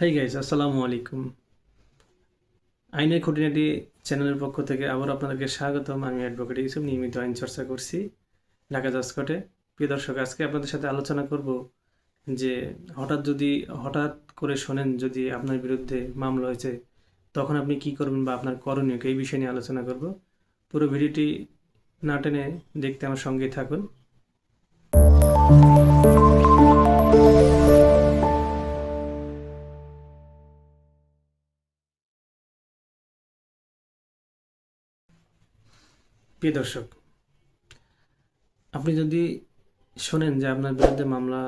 Hi guys আসসালামু আলাইকুম আইনের খুঁটিনাটি চ্যানেলের পক্ষ থেকে আবার আপনাদেরকে স্বাগতম। আমি অ্যাডভোকেট ইউসুফ নিয়মিত আইন চর্চা করছি ঢাকা জাসকোটে প্রিয় দর্শক, আজকে আপনাদের সাথে আলোচনা করব যে হঠাৎ যদি, হঠাৎ করে শোনেন যদি আপনার বিরুদ্ধে মামলা হয়েছে, তখন আপনি কি করবেন বা আপনার করণীয় এই বিষয় নিয়ে আলোচনা করব। পুরো ভিডিওটি না টেনে দেখতে আমার সঙ্গেই থাকুন। প্রিয় দর্শক, আপনি যদি শোনেন যে আপনার বিরুদ্ধে মামলা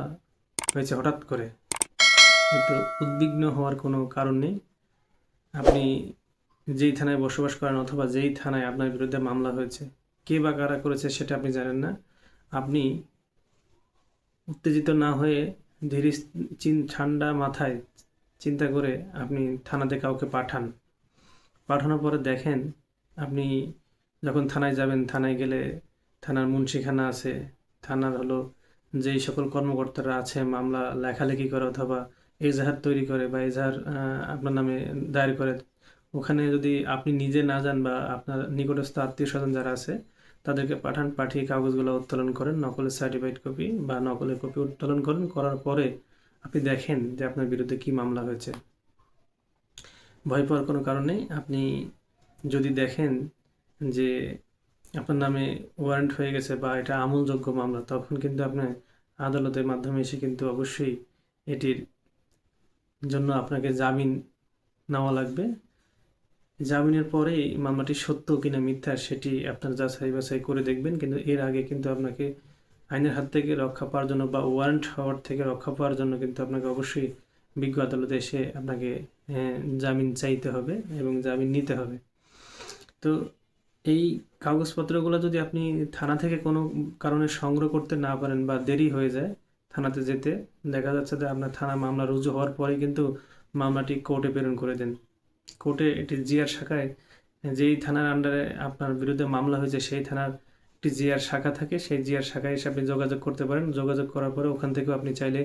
হয়েছে হঠাৎ করে, কিন্তু উদ্বিগ্ন হওয়ার কোনো কারণ নেই, আপনি যেই থানায় বসবাস করেন অথবা যেই থানায় আপনার বিরুদ্ধে মামলা হয়েছে, কে বা কারা করেছে সেটা আপনি জানেন না। আপনি উত্তেজিত না হয়ে ধীরে চিন ঠান্ডা মাথায় চিন্তা করে আপনি থানাতে কাউকে পাঠান। পাঠানোর পরে দেখেন আপনি যখন থানায় যাবেন, থানায় গেলে থানার মুন্সিখানা আছে, থানার হলো যেই সকল কর্মকর্তারা আছে, মামলা, লেখালেখি করে অথবা এজাহার তৈরি করে বা এজাহার আপনার নামে দায়ের করে, ওখানে যদি আপনি নিজে না যান বা আপনার নিকটস্থ আত্মীয় স্বজন যারা আছে, তাদেরকে পাঠান, পাঠিয়ে কাগজগুলো উত্তোলন করেন নকলের সার্টিফাইড কপি বা নকলের কপি উত্তোলন করেন, করার পরে আপনি দেখেন যে আপনার বিরুদ্ধে কি মামলা হয়েছে। ভয় পাওয়ার কোনো কারণ নেই, আপনি যদি দেখেন যে আপনার নামে ওয়ারেন্ট হয়ে গেছে বা এটা আমলযোগ্য মামলা, তখন কিন্তু আপনার আদালতের মাধ্যমে এসে কিন্তু অবশ্যই এটির জন্য আপনাকে জামিন নেওয়া লাগবে। জামিনের পরেই মামলাটি সত্য কিনা মিথ্যা সেটি আপনার যাচাই বাছাই করে দেখবেন, কিন্তু এর আগে কিন্তু আপনাকে আইনের হাত থেকে রক্ষা পাওয়ার জন্য বা ওয়ারেন্ট হওয়ার থেকে রক্ষা পাওয়ার জন্য কিন্তু আপনাকে অবশ্যই বিজ্ঞ আদালতে এসে আপনাকে জামিন চাইতে হবে এবং জামিন নিতে হবে। তো এই কাগজপত্রগুলো যদি আপনি থানা থেকে কোনো কারণে সংগ্রহ করতে না পারেন বা দেরি হয়ে যায় থানাতে যেতে, দেখা যাচ্ছে যে আপনার থানা মামলা রুজু হওয়ার পরে কিন্তু মামলাটি কোর্টে প্রেরণ করে দেন। কোর্টে এটি জিআর শাখায়, যেই থানার আন্ডারে আপনার বিরুদ্ধে মামলা হয়েছে, সেই থানার একটি জিআর শাখা থাকে, সেই জিআর শাখায় এসে আপনি যোগাযোগ করতে পারেন। যোগাযোগ করার পরে ওখান থেকেও আপনি চাইলে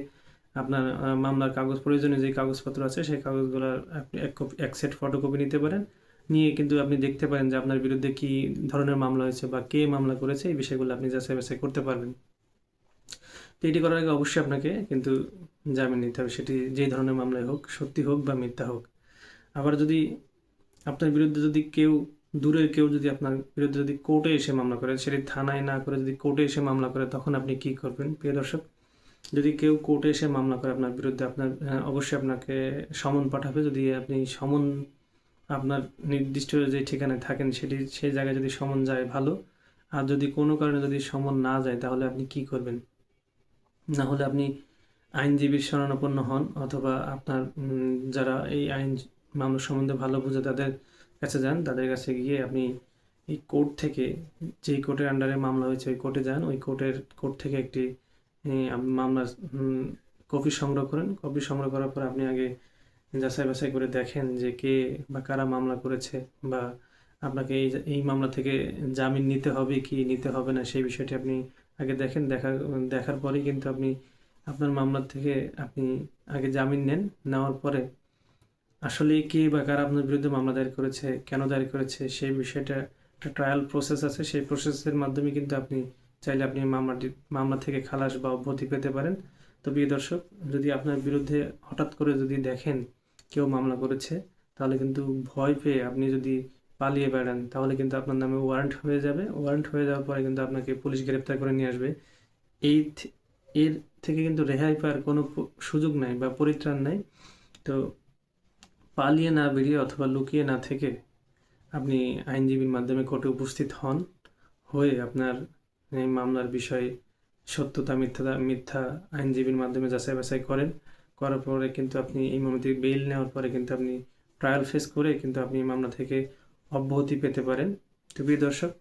আপনার মামলার কাগজ, প্রয়োজনীয় যে কাগজপত্র আছে, সেই কাগজগুলো আপনি এক কপি এক সেট ফটোকপি নিতে পারেন। নিয়ে কিন্তু আপনি দেখতে পারেন যে আপনার বিরুদ্ধে কি ধরনের মামলা হয়েছে বা কে মামলা করেছে, এই বিষয়গুলো আপনি যাচাই বাছাই করতে পারবেন। তো এটি করার আগে অবশ্যই আপনাকে কিন্তু জামিন নিতে হবে। সেটি যেই ধরনের মামলায় হোক, সত্যি হোক বা মিথ্যা হোক। আবার যদি আপনার বিরুদ্ধে যদি কেউ দূরের কেউ যদি আপনার বিরুদ্ধে যদি কোর্টে এসে মামলা করে, সেটি থানায় না করে যদি কোর্টে এসে মামলা করে, তখন আপনি কি করবেন? প্রিয় দর্শক, যদি কেউ কোর্টে এসে মামলা করে আপনার বিরুদ্ধে, আপনার অবশ্যই আপনাকে সমন পাঠাবে। যদি আপনি সমন আপনার নির্দিষ্ট যে ঠিকানায় থাকেন সেটি, সেই জায়গায় যদি সমন যায় ভালো। আর যদি কোনো কারণে যদি সমন না যায়, তাহলে আপনি কি করবেন? না হলে আপনি আইনজীবীর শরণাপন্ন হন, অথবা আপনার যারা এই আইন মামলা সম্বন্ধে ভালো বুঝে তাদের কাছে যান। তাদের কাছে গিয়ে আপনি এই কোর্ট থেকে যেই কোর্টের আন্ডারে মামলা হয়েছে, ওই কোর্টে যান। ওই কোর্টের, কোর্ট থেকে একটি মামলার কপি সংগ্রহ করেন। কপি সংগ্রহ করার পর আপনি আগে যাচাই বাছাই করে দেখেন যে কে বা কারা মামলা করেছে বা আপনাকে এই এই মামলা থেকে জামিন নিতে হবে কি নিতে হবে না, সেই বিষয়টি আপনি আগে দেখেন। দেখা, দেখার পরেই কিন্তু আপনি আপনার মামলার থেকে আপনি আগে জামিন নেন, নেওয়ার পরে আসলে কে বা কারা আপনার বিরুদ্ধে মামলা দায়ের করেছে, কেন দায়ের করেছে, সেই বিষয়টা একটা ট্রায়াল প্রসেস আছে। সেই প্রসেসের মাধ্যমে কিন্তু আপনি চাইলে আপনি মামলাটি, মামলা থেকে খালাস বা অব্যাহতি পেতে পারেন। তো দর্শক, যদি আপনার বিরুদ্ধে হঠাৎ করে যদি দেখেন কেউ মামলা করেছে, তাহলে কিন্তু ভয় পেয়ে আপনি যদি পালিয়ে বেড়ান, তাহলে কিন্তু আপনার নামে ওয়ারেন্ট হয়ে যাবে। ওয়ারেন্ট হয়ে যাওয়ার পরে কিন্তু আপনাকে পুলিশ গ্রেপ্তার করে নিয়ে আসবে। এই এর থেকে কিন্তু রেহাই পাওয়ার কোনো সুযোগ নাই বা পরিত্রাণ নাই। তো পালিয়ে না বেরিয়ে অথবা লুকিয়ে না থেকে আপনি আইনজীবীর মাধ্যমে কোর্টে উপস্থিত হন, হয়ে আপনার মামলার বিষয়ে সত্যতা, মিথ্যা মিথ্যা আইনজীবীর মাধ্যমে যাচাই বাছাই করেন। করার পরে কিন্তু আপনি এই মামলা থেকে বেল নেওয়ার পরে কিন্তু আপনি ট্রায়াল ফেস করে কিন্তু আপনি মামলা থেকে অব্যাহতি পেতে পারেন। তো প্রিয় দর্শক,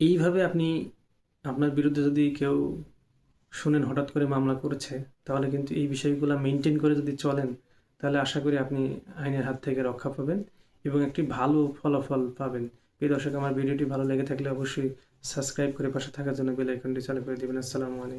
এইভাবে আপনি আপনার বিরুদ্ধে যদি কেউ শুনেন হঠাৎ করে মামলা করেছে, তাহলে কিন্তু এই বিষয়গুলো মেনটেন করে যদি চলেন, তাহলে আশা করি আপনি আইনের হাত থেকে রক্ষা পাবেন এবং একটি ভালো ফলাফল পাবেন। প্রিয় দর্শক, আমার ভিডিওটি ভালো লেগে থাকলে অবশ্যই সাবস্ক্রাইব করে পাশে থাকার জন্য বেল আইকনটি চালু করে দেবেন। আসসালামু আলাইকুম।